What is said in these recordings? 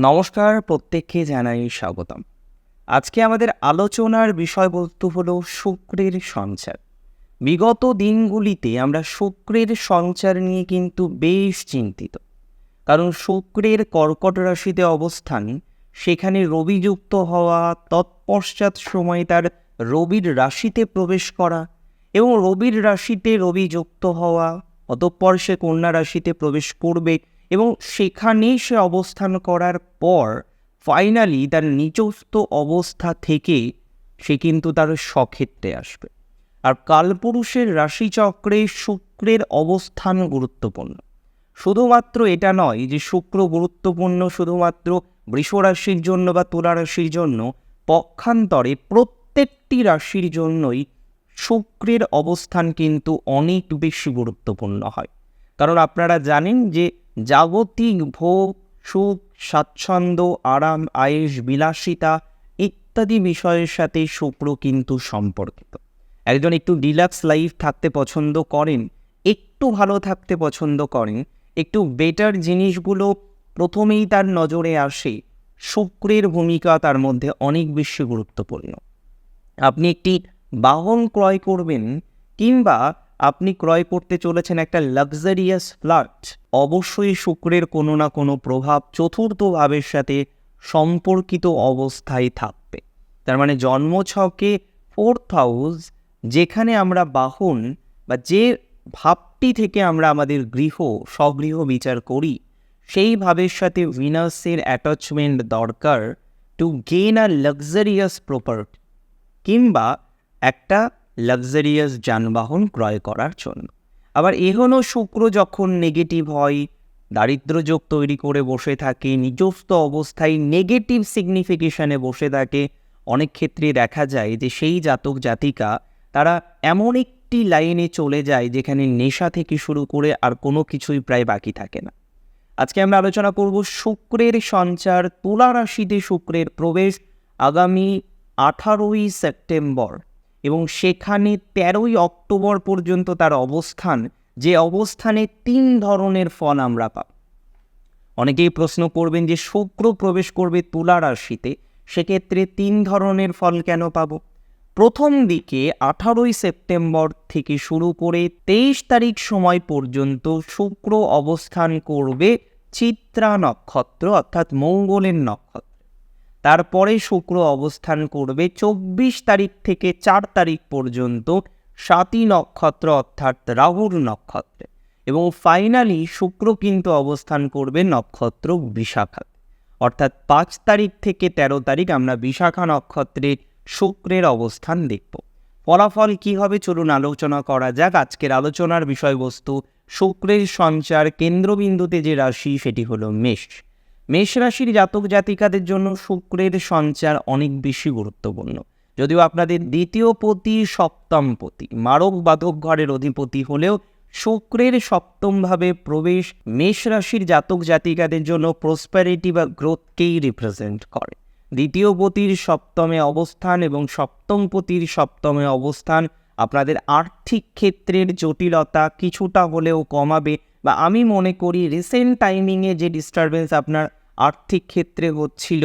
নমস্কার, প্রত্যেককে জানাই স্বাগতম। আজকে আমাদের আলোচনার বিষয়বস্তু হলো শুক্রের সঞ্চার। বিগত দিনগুলিতে আমরা শুক্রের সঞ্চার নিয়ে কিন্তু বেশ চিন্তিত। কারণ শুক্রের কর্কট রাশিতে অবস্থান, সেখানে রবি যুক্ত হওয়া, তৎপশ্চাৎ সময় তার রবির রাশিতে প্রবেশ করা এবং রবির রাশিতে রবি যুক্ত হওয়া, অতঃপর সে কন্যা রাশিতে প্রবেশ করবে এবং সেখানে সে অবস্থান করার পর ফাইনালি তার নিজস্ব অবস্থা থেকে সে কিন্তু তার স্বক্ষেত্রে আসবে। আর কালপুরুষের রাশিচক্রে শুক্রের অবস্থান গুরুত্বপূর্ণ। শুধুমাত্র এটা নয় যে শুক্র গুরুত্বপূর্ণ, শুধুমাত্র বৃষ রাশির জন্য বা তুলা রাশির জন্য, পক্ষান্তরে প্রত্যেকটি রাশির জন্যই শুক্রের অবস্থান কিন্তু অনেক বেশি গুরুত্বপূর্ণ হয়। কারণ আপনারা জানেন যে জাগতিক ভোগ, সুখ, স্বাচ্ছন্দ্য, আরাম আয়েস বিলাসিতা ইত্যাদি বিষয়ের সাথে শুক্র কিন্তু সম্পর্কিত। একজন একটু ডিলাক্স লাইফ থাকতে পছন্দ করেন, একটু ভালো থাকতে পছন্দ করেন, একটু বেটার জিনিসগুলো প্রথমেই তার নজরে আসে, শুক্রের ভূমিকা তার মধ্যে অনেক বেশি গুরুত্বপূর্ণ। আপনি একটি বাহন ক্রয় করবেন কিংবা আপনি ক্রয় করতে চলেছেন একটা লাক্সারিয়াস ফ্ল্যাট অবশ্যই শুক্রের কোনো না কোনো প্রভাব চতুর্থ ভাবের সাথে সম্পর্কিত অবস্থায় থাকবে। তার মানে জন্মছকে ফোর্থ হাউস যেখানে আমরা বাহন বা যে ভাবটি থেকে আমরা আমাদের গৃহ, স্বগৃহ বিচার করি সেই ভাবের সাথে ভিনাসের অ্যাটাচমেন্ট দরকার to gain a luxurious property কিংবা একটা লাক্সারিয়াস যানবাহন ক্রয় করার জন্য। আবার এখনও শুক্র যখন নেগেটিভ হয়, দারিদ্র যোগ তৈরি করে বসে থাকে, নিজস্ব অবস্থায় নেগেটিভ সিগনিফিকেশনে বসে থাকে, অনেক ক্ষেত্রে দেখা যায় যে সেই জাতক জাতিকা তারা এমন একটি লাইনে চলে যায় যেখানে নেশা থেকে শুরু করে আর কোনো কিছুই প্রায় বাকি থাকে না। আজকে আমরা আলোচনা করব শুক্রের সঞ্চার, তুলা রাশিতে শুক্রের প্রবেশ আগামী আঠারোই সেপ্টেম্বর। এবং সেখানে তেরোই অক্টোবর পর্যন্ত তার অবস্থান, যে অবস্থানে তিন ধরনের ফল আমরা পাব। অনেকেই প্রশ্ন করবেন যে শুক্র প্রবেশ করবে তুলা রাশিতে, সেক্ষেত্রে তিন ধরনের ফল কেন পাব? প্রথম দিকে আঠারোই সেপ্টেম্বর থেকে শুরু করে তেইশ তারিখ সময় পর্যন্ত শুক্র অবস্থান করবে চিত্রা নক্ষত্র, অর্থাৎ মঙ্গলের নক্ষত্র। তারপরে শুক্র অবস্থান করবে চব্বিশ তারিখ থেকে চার তারিখ পর্যন্ত সাতী নক্ষত্র অর্থাৎ রাহুর নক্ষত্রে। এবং ফাইনালি শুক্র কিন্তু অবস্থান করবে নক্ষত্র বিশাখাতে। অর্থাৎ পাঁচ তারিখ থেকে ১৩ তারিখ আমরা বিশাখা নক্ষত্রে শুক্রের অবস্থান দেখব। ফলাফল কি হবে চলুন আলোচনা করা যাক। আজকের আলোচনার বিষয়বস্তু শুক্রের সঞ্চার কেন্দ্রবিন্দুতে যে রাশি সেটি হলো মেষ। মেষ রাশির জাতক জাতিকাদের জন্য শুক্রের সঞ্চার অনেক বেশি গুরুত্বপূর্ণ। যদিও আপনাদের দ্বিতীয় পতি সপ্তম পতি, মারক বাদক ঘরের অধিপতি হলেও শুক্রের সপ্তমভাবে প্রবেশ মেষ রাশির জাতক জাতিকাদের জন্য প্রসপ্যারিটি বা গ্রোথকেই রিপ্রেজেন্ট করে। দ্বিতীয় পতির সপ্তমে অবস্থান এবং সপ্তম পতির সপ্তমে অবস্থান আপনাদের আর্থিক ক্ষেত্রের জটিলতা কিছুটা হলেও কমাবে বা আমি মনে করি রিসেন্ট টাইমিংয়ে যে ডিস্টারবেন্স আপনার আর্থিক ক্ষেত্রে হচ্ছিল,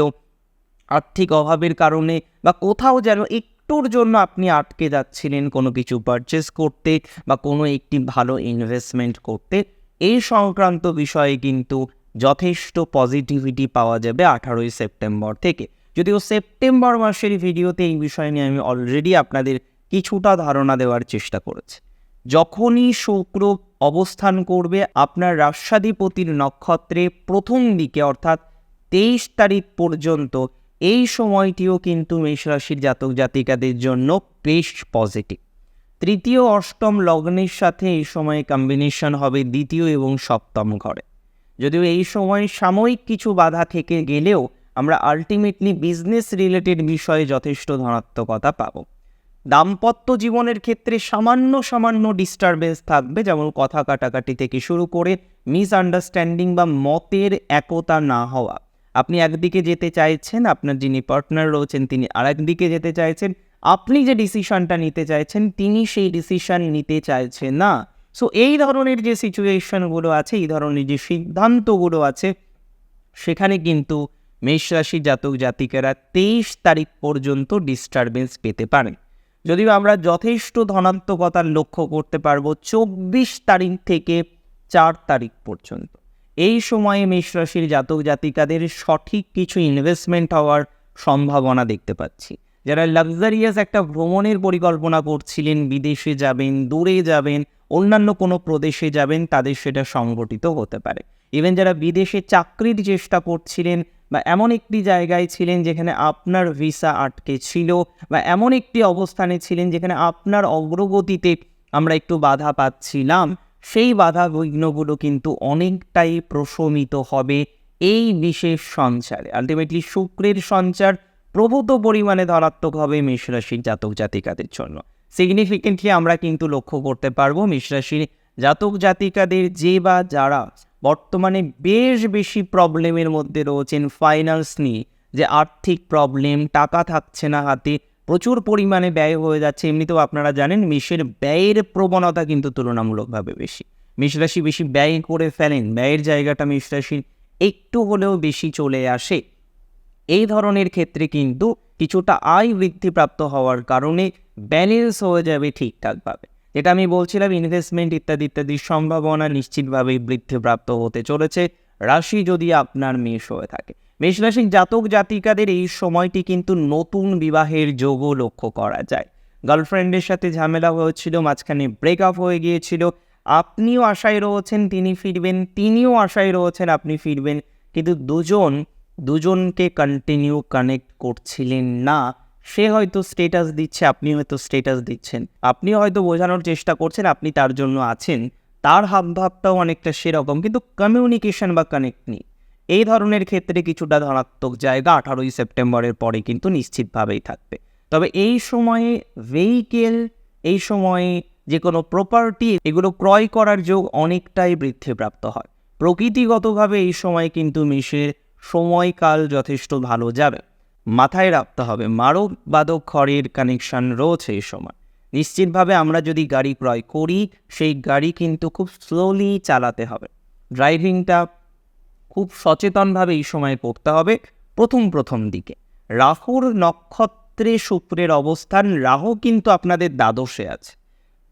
আর্থিক অভাবের কারণে বা কোথাও যেন একটুর জন্য আপনি আটকে যাচ্ছিলেন কোনো কিছু পারচেস করতে বা কোনো একটি ভালো ইনভেস্টমেন্ট করতে। এই সংক্রান্ত বিষয়ে কিন্তু যথেষ্ট পজিটিভিটি পাওয়া যাবে আঠারোই সেপ্টেম্বর থেকে। যদিও সেপ্টেম্বর মাসের ভিডিওতে এই বিষয় নিয়ে আমি অলরেডি আপনাদের কিছুটা ধারণা দেওয়ার চেষ্টা করেছি। যখনই শুক্র অবস্থান করবে, আপনার রাষ্ট্রাধিপতির নক্ষত্রে প্রথম দিকে অর্থাৎ তেইশ তারিখ পর্যন্ত এই সময়টিও কিন্তু মেষ রাশির জাতক জাতিকাদের জন্য বেশ পজিটিভ তৃতীয় অষ্টম লগ্নের সাথে এই সময়ে কম্বিনেশন হবে দ্বিতীয় এবং সপ্তম ঘরে। যদিও এই সময় সাময়িক কিছু বাধা থেকে গেলেও আমরা আলটিমেটলি বিজনেস রিলেটেড বিষয়ে যথেষ্ট ধনাত্মকতা পাবো। দাম্পত্য জীবনের ক্ষেত্রে সামান্য সামান্য ডিস্টারবেন্স থাকবে, যেমন কথা কাটাকাটি থেকে শুরু করে মিসআন্ডারস্ট্যান্ডিং বা মতের একতা না হওয়া। আপনি একদিকে যেতে চাইছেন, আপনার যিনি পার্টনার রয়েছেন তিনি আরেক দিকে যেতে চাইছেন, আপনি যে ডিসিশনটা নিতে চাইছেন, তিনি সেই ডিসিশন নিতে চাইছেন না। সো এই ধরনের যে সিচুয়েশনগুলো আছে, এই ধরনের যে সিদ্ধান্তগুলো আছে, সেখানে কিন্তু মেষ রাশি জাতক জাতিকারা তেইশ তারিখ পর্যন্ত ডিস্টারবেন্স পেতে পারেন যদিও আমরা যথেষ্ট ধনাত্মকতার লক্ষ্য করতে পারব চব্বিশ তারিখ থেকে চার তারিখ পর্যন্ত। এই সময়ে মেষ রাশির জাতক জাতিকাদের সঠিক কিছু ইনভেস্টমেন্ট হওয়ার সম্ভাবনা দেখতে পাচ্ছি। যারা লাক্সারিয়াস একটা ভ্রমণের পরিকল্পনা করছিলেন, বিদেশে যাবেন, দূরে যাবেন, অন্যান্য কোনো প্রদেশে যাবেন, তাদের সেটা সংগঠিত হতে পারে। ইভেন যারা বিদেশে চাকরির চেষ্টা করছিলেন বা এমন একটি জায়গায় ছিলেন যেখানে আপনার ভিসা আটকে ছিল বা এমন একটি অবস্থানে ছিলেন যেখানে আপনার অগ্রগতিতে আমরা একটু বাধা পাচ্ছিলাম সেই বাধা বিঘ্নগুলো কিন্তু অনেকটাই প্রশমিত হবে এই বিশেষ সঞ্চারে। আলটিমেটলি শুক্রের সঞ্চার প্রভূত পরিমাণে ধনাত্মক হবে মেষ রাশির জাতক জাতিকাদের জন্য। সিগনিফিকেন্টলি আমরা কিন্তু লক্ষ্য করতে পারব মেষ রাশির জাতক জাতিকাদের যে বা যারা বর্তমানে বেশ বেশি প্রবলেমের মধ্যে রয়েছেন ফাইন্যান্স নিয়ে, যে আর্থিক প্রবলেম টাকা থাকছে না হাতে প্রচুর পরিমাণে ব্যয় হয়ে যাচ্ছে। এমনিতেও আপনারা জানেন, মেষের ব্যয়ের প্রবণতা কিন্তু তুলনামূলকভাবে বেশি। মেষ রাশি বেশি ব্যয় করে ফেলেন, ব্যয়ের জায়গাটা মেষ রাশির একটু হলেও বেশি চলে আসে। এই ধরনের ক্ষেত্রে কিন্তু কিছুটা আয় বৃদ্ধিপ্রাপ্ত হওয়ার কারণে ব্যালেন্স হয়ে যাবে ঠিকঠাকভাবে। যেটা আমি বলছিলাম ইনভেস্টমেন্ট ইত্যাদি ইত্যাদির সম্ভাবনা নিশ্চিতভাবেই বৃদ্ধিপ্রাপ্ত হতে চলেছে। রাশি যদি আপনার মেষ হয়ে থাকে মেষ রাশির জাতক জাতিকাদের এই সময়টি কিন্তু নতুন বিবাহের যোগও লক্ষ্য করা যায়। গার্লফ্রেন্ডের সাথে ঝামেলা হয়েছিল, মাঝখানে ব্রেকআপ হয়ে গিয়েছিল। আপনিও আশায় রয়েছেন, তিনি ফিরবেন, তিনিও আশায় রয়েছেন, আপনি ফিরবেন। কিন্তু দুজন, দুজনকে কন্টিনিউ কানেক্ট করছিলেন না। সে হয়তো স্টেটাস দিচ্ছে, আপনি হয়তো স্টেটাস দিচ্ছেন। আপনি হয়তো বোঝানোর চেষ্টা করছেন, আপনি তার জন্য আছেন। তার হাবভাবটাও অনেকটা সেরকম, কিন্তু কমিউনিকেশন বা কানেক্ট নেই। এই ধরনের ক্ষেত্রে কিছুটা ধনাত্মক জায়গা আঠারোই সেপ্টেম্বরের পরে কিন্তু নিশ্চিতভাবেই থাকবে। তবে এই সময়ে ভেহিকেল এই সময়ে যে কোনো প্রপার্টি এগুলো ক্রয় করার যোগ অনেকটাই বৃদ্ধিপ্রাপ্ত হয়। প্রকৃতিগতভাবে এই সময় কিন্তু মেষের সময়কাল যথেষ্ট ভালো যাবে। মাথায় রাখতে হবে, মারক বাদক খড়ের কানেকশন রয়েছে এই সময়। নিশ্চিতভাবে আমরা যদি গাড়ি ক্রয় করি, সেই গাড়ি কিন্তু খুব স্লোলি চালাতে হবে। ড্রাইভিংটা খুব সচেতনভাবে এই সময় করতে হবে। প্রথম প্রথম দিকে। রাহুর নক্ষত্রে শুক্রের অবস্থান, রাহু কিন্তু আপনাদের দ্বাদশে আছে।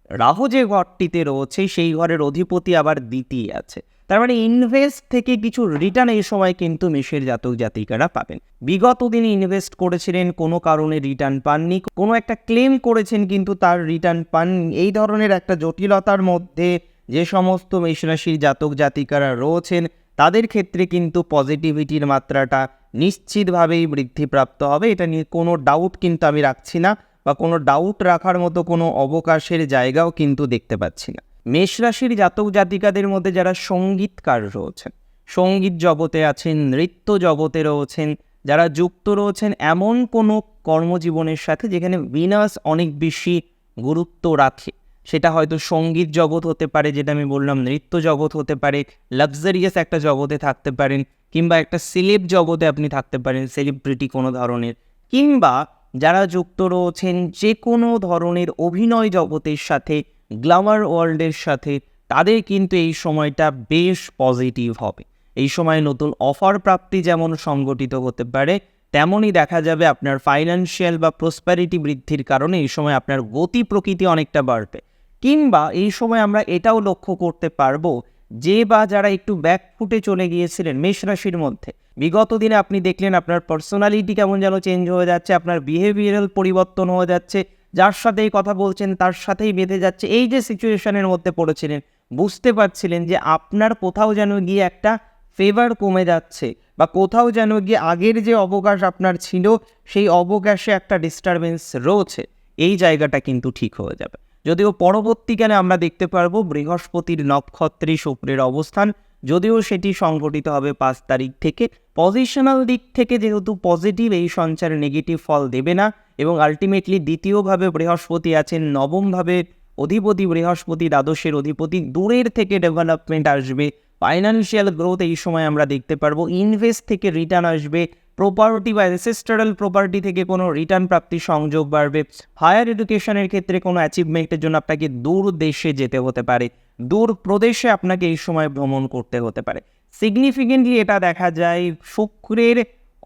রাহু যে ঘরটিতে রয়েছে, সেই ঘরের অধিপতি আবার দ্বিতীয় আছে। তার মানে ইনভেস্ট থেকে কিছু রিটার্ন এই সময় কিন্তু মেষের জাতক জাতিকারা পাবেন। বিগত দিনে ইনভেস্ট করেছিলেন, কোনো কারণে রিটার্ন পাননি। কোনো একটা ক্লেম করেছেন, কিন্তু তার রিটার্ন পাননি। এই ধরনের একটা জটিলতার মধ্যে যে সমস্ত মেষরাশির জাতক জাতিকারা রয়েছেন তাদের ক্ষেত্রে কিন্তু পজিটিভিটির মাত্রাটা নিশ্চিতভাবেই বৃদ্ধিপ্রাপ্ত হবে। এটা নিয়ে কোনো ডাউট কিন্তু আমি রাখছি না বা কোনো ডাউট রাখার মতো কোনো অবকাশের জায়গাও কিন্তু দেখতে পাচ্ছি না। মেষ রাশির জাতক জাতিকাদের মধ্যে যারা সঙ্গীতকার রয়েছেন, সংগীত জগতে আছেন, নৃত্য জগতে রয়েছেন, যারা যুক্ত রয়েছেন এমন কোনো কর্মজীবনের সাথে যেখানে বিনাস অনেক বেশি গুরুত্ব রাখে। সেটা হয়তো সংগীত জগৎ হতে পারে, যেটা আমি বললাম, নৃত্য জগৎ হতে পারে লাক্সারিয়াস একটা জগতে থাকতে পারেন, কিংবা একটা সেলেব জগতে আপনি থাকতে পারেন সেলিব্রিটি কোনো ধরনের। কিংবা যারা যুক্ত রয়েছেন যে কোনো ধরনের অভিনয় জগতের সাথে গ্লামার ওয়ার্ল্ডের সাথে, তাদের কিন্তু এই সময়টা বেশ পজিটিভ হবে। এই সময় নতুন অফার প্রাপ্তি যেমন সংগঠিত হতে পারে, তেমনই দেখা যাবে আপনার ফাইন্যান্সিয়াল বা প্রসপ্যারিটি বৃদ্ধির কারণে এই সময় আপনার গতি প্রকৃতি অনেকটা বাড়বে। কিংবা এই সময় আমরা এটাও লক্ষ্য করতে পারব যে বা যারা একটু ব্যাক ফুটে চলে গিয়েছিলেন মেষ রাশির মধ্যে। বিগত দিনে আপনি দেখলেন আপনার পার্সোনালিটি কেমন যেন চেঞ্জ হয়ে যাচ্ছে, আপনার বিহেভিয়ারাল পরিবর্তন হয়ে যাচ্ছে, যার সাথেই কথা বলছেন, তার সাথেই বেঁধে যাচ্ছে, এই যে সিচুয়েশনের মধ্যে পড়েছিলেন, বুঝতে পারছিলেন যে আপনার কোথাও যেন গিয়ে একটা ফেভার কমে যাচ্ছে বা কোথাও যেন গিয়ে আগের যে অবকাশ আপনার ছিল, সেই অবকাশে একটা ডিস্টারবেন্স রয়েছে। এই জায়গাটা কিন্তু ঠিক হয়ে যাবে। যদিও পরবর্তীকালে আমরা দেখতে পারব বৃহস্পতির নক্ষত্রে শুক্রের অবস্থান, যদিও সেটি সংঘটিত হবে পাঁচ তারিখ থেকে। পজিশনাল দিক থেকে যেহেতু পজিটিভ, এই সঞ্চারে নেগেটিভ ফল দেবে না এবং আলটিমেটলি দ্বিতীয়ভাবে বৃহস্পতি আছেন, নবমভাবে অধিপতি বৃহস্পতি, দ্বাদশের অধিপতি, দূরের থেকে ডেভেলপমেন্ট আসবে। ফাইন্যান্সিয়াল গ্রোথ এই সময় আমরা দেখতে পারব। ইনভেস্ট থেকে রিটার্ন আসবে। প্রপার্টি বা অ্যানসেস্টারাল প্রপার্টি থেকে কোনো রিটার্ন প্রাপ্তির সংযোগ বাড়বে। হায়ার এডুকেশনের ক্ষেত্রে কোনো অ্যাচিভমেন্টের জন্য আপনাকে দূর দেশে যেতে হতে পারে। দূর প্রদেশে আপনাকে এই সময় ভ্রমণ করতে হতে পারে। সিগনিফিকেন্টলি এটা দেখা যায় শুক্রের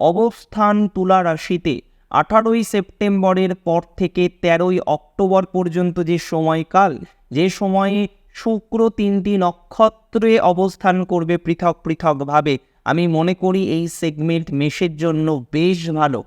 অবস্থান তুলা রাশিতে। আঠারোই সেপ্টেম্বরের পর থেকে তেরোই অক্টোবর পর্যন্ত যে সময়কাল, যে সময়ে শুক্র তিনটি নক্ষত্রে অবস্থান করবে পৃথক পৃথকভাবে আমি মনে করি এই সেগমেন্ট মেষের জন্য বেশ ভালো।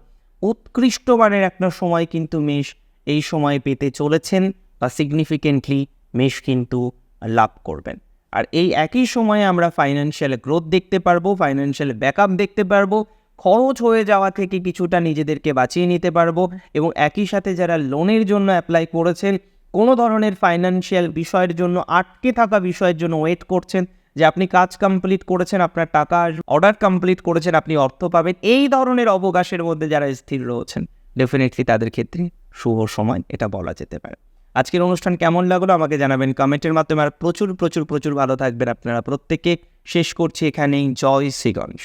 উৎকৃষ্ট মানের একটা সময় কিন্তু মেষ এই সময় পেতে চলেছেন বা সিগনিফিকেন্টলি মেষ কিন্তু লাভ করবেন। আর এই একই সময়ে আমরা ফাইন্যান্সিয়াল গ্রোথ দেখতে পারব ফাইন্যান্সিয়াল ব্যাকআপ দেখতে পারব, খরচ হয়ে যাওয়া থেকে কিছুটা নিজেদেরকে বাঁচিয়ে নিতে পারব এবং একই সাথে যারা লোনের জন্য অ্যাপ্লাই করেছেন, কোনো ধরনের ফাইন্যান্সিয়াল বিষয়ের জন্য আটকে থাকা বিষয়ের জন্য ওয়েট করছেন যে আপনি কাজ কমপ্লিট করেছেন, আপনার টাকা অর্ডার কমপ্লিট করেছেন, আপনি অর্থ পাবেন, এই ধরনের অবকাশের মধ্যে যারা স্থির রয়েছেন ডেফিনেটলি তাদের ক্ষেত্রে শুভ সময় এটা বলা যেতে পারে। আজকের অনুষ্ঠান কেমন লাগল আমাকে জানাবেন কমেন্টের মাধ্যমে, আর প্রচুর প্রচুর প্রচুর ভালো থাকবেন আপনারা। প্রত্যেকে শেষ করছি এখানেই। জয় শ্রী গণেশ